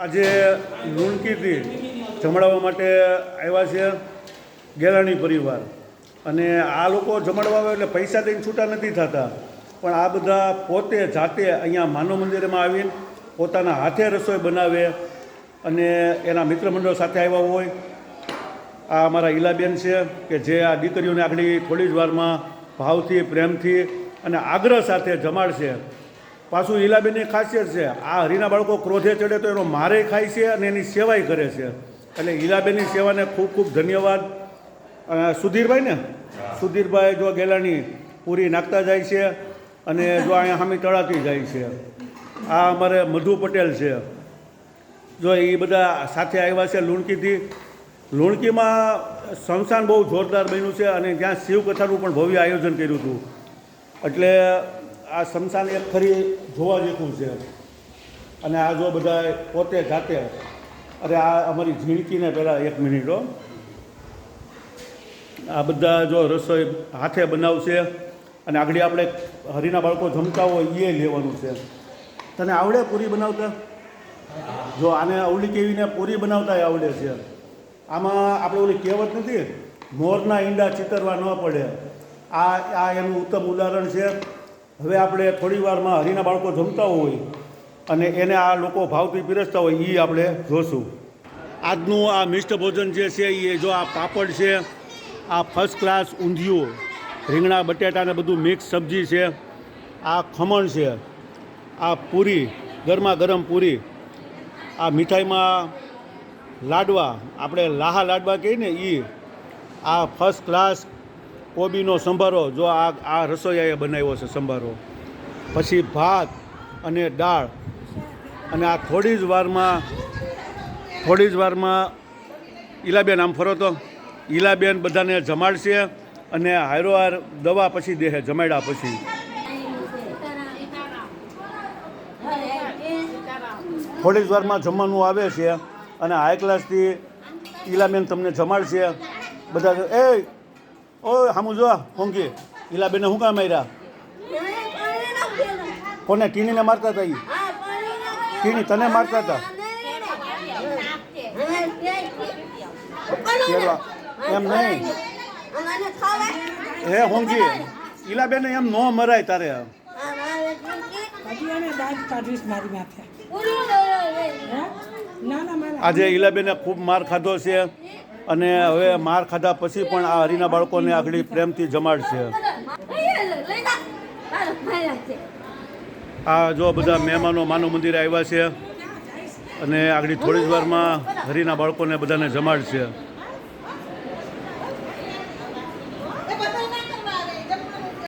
આજે લુણકીથી જમાડવા માટે આવ્યા છે ગેલાણી પરિવાર. અને આ લોકો જમાડવા આવે એટલે પૈસા દઈને છૂટા નથી થતા. પણ આ બધા પોતે જાતે અહીંયા માનવ મંદિરમાં આવીને પોતાના હાથે રસોઈ બનાવે અને એના મિત્ર મંડળ સાથે આવ્યા હોય. આ અમારા ઈલાબેન છે કે જે આ દીકરીઓને આગળ થોડી જ વારમાં ભાવથી, પ્રેમથી અને આગ્રહ સાથે જમાડશે. પાછું ઈલાબેનની ખાસિયત છે આ હરીના બાળકો ક્રોધે ચડે તો એનો મારે ખાય છે અને એની સેવાય કરે છે. એટલે ઈલાબેનની સેવાને ખૂબ ખૂબ ધન્યવાદ. સુધીરભાઈ ને? સુધીરભાઈ જો ગેલાની પૂરી નાખતા જાય છે અને જો અહીંયા સામે તળાતી જાય છે. આ અમારે મધુ પટેલ છે. જો એ બધા સાથે આવ્યા છે લુણકીથી. લુણકીમાં સંસ્થાન બહુ જોરદાર બન્યું છે અને ત્યાં શિવકથાનું પણ ભવ્ય આયોજન કર્યું હતું. એટલે આ શમશાન એક ખરી જોવા જેવું છે. અને આ જો બધા પોતે જાતે, અરે આ અમારી ઝીણકીને પહેલાં એક મિનિટો આ બધા જો રસોઈ હાથે બનાવશે અને આગળ આપણે હરીના બાળકો જમતા હોય એ લેવાનું છે. તને આવડે પૂરી બનાવતા? જો આને અવળી કેવીને પૂરી બનાવતા આવડે છે. આમાં આપણે ઓલી કહેવત નથી? મોરના ઈંડા ચિતરવા ન પડે. આ આ એનું ઉત્તમ ઉદાહરણ છે. હવે આપણે થોડી વારમાં હરીના બાળકો જમતા હોય અને એને આ લોકો ભાવથી પીરસતા હોય એ આપણે જોશું. આજનું આ મિષ્ટ ભોજન જે છે એ જો આ પાપડ છે, આ ફર્સ્ટ ક્લાસ ઊંધિયું, રીંગણા, બટેટા ને બધું મિક્સ સબ્જી છે, આ ખમણ છે, આ પૂરી ગરમા ગરમ પૂરી, આ મીઠાઈમાં લાડવા, આપણે લાહા લાડવા કહીએ ને એ આ ફર્સ્ટ ક્લાસ કોબીનો સંભારો, જો આ આ રસોઈયાએ બનાવ્યો છે સંભારો. પછી ભાત અને દાળ. અને આ થોડી જ વારમાં થોડી જ વારમાં ઈલાબેન આમ ફરો તો. ઈલાબેન બધાને જમાડશે અને હારોહાર દવા પછી દેહે, જમાડ્યા પછી. થોડી જ વારમાં જમવાનું આવે છે અને હાઈ ક્લાસથી ઈલાબેન તમને જમાડશે. બધા એ ઓય હામું જો હોંકી ઈલાબેને શું કામ માર્યા કોને ટીણીને મારતા હતા ઈ? ટીણી તને મારતા હતા એમ નહીં. હે હોંકી ઈલાબેને એમ નો મરાય તારે આજે ઈલાબેને ખૂબ માર ખાધો છે. અને હવે માર ખાધા પછી પણ આ હરીના બાળકોને આગળ પ્રેમથી જમાડશે. આ જો બધા મહેમાનો માનવ મંદિરે આવ્યા છે અને આગળ થોડી જ વારમાં હરીના બાળકોને બધાને જમાડશે.